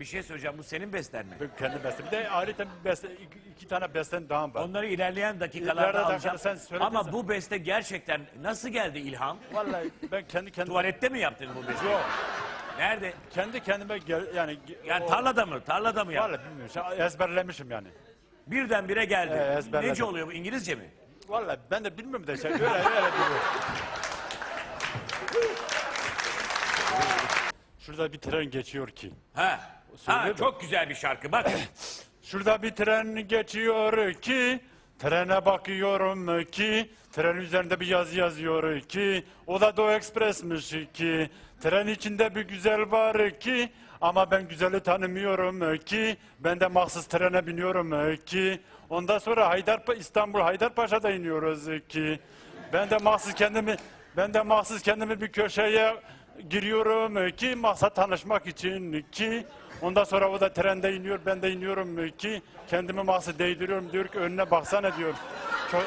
Bir şey söyleyeceğim bu senin besten mi? Kendi bestem. Bir de ayrıca bir beste, iki, iki tane besten daha var. Onları ilerleyen dakikalarda alacağım. dakikada sen Ama sen. bu beste gerçekten nasıl geldi ilham? Vallahi ben kendi kendime, Tuvalette mi yaptın bu besteyi? Yok. Nerede? kendi kendime gel, yani Yani o- tarlada mı? Tarlada mı yaptın? Vallahi bilmiyorum. Şey, ezberlemişim yani. Birdenbire geldi. Ezberledim. Nece oluyor bu? İngilizce mi? Vallahi ben de bilmiyorum da şey öyle öyle biliyorum. Şurada bir tren geçiyor ki. Ha. Ha, mi? çok güzel bir şarkı. Bak. Şurada bir tren geçiyor ki. Trene bakıyorum ki. Tren üzerinde bir yazı yazıyor ki. O da Doğu Ekspres'miş ki. Tren içinde bir güzel var ki. Ama ben güzeli tanımıyorum ki. Ben de mahsus trene biniyorum ki. Ondan sonra Haydar İstanbul Haydarpaşa'da iniyoruz ki. Ben de mahsus kendimi ben de mahsus kendimi bir köşeye giriyorum ki maksat tanışmak için ki ondan sonra o da trende iniyor ben de iniyorum ki kendimi mahsus değdiriyorum diyor ki önüne baksana diyor. Çok,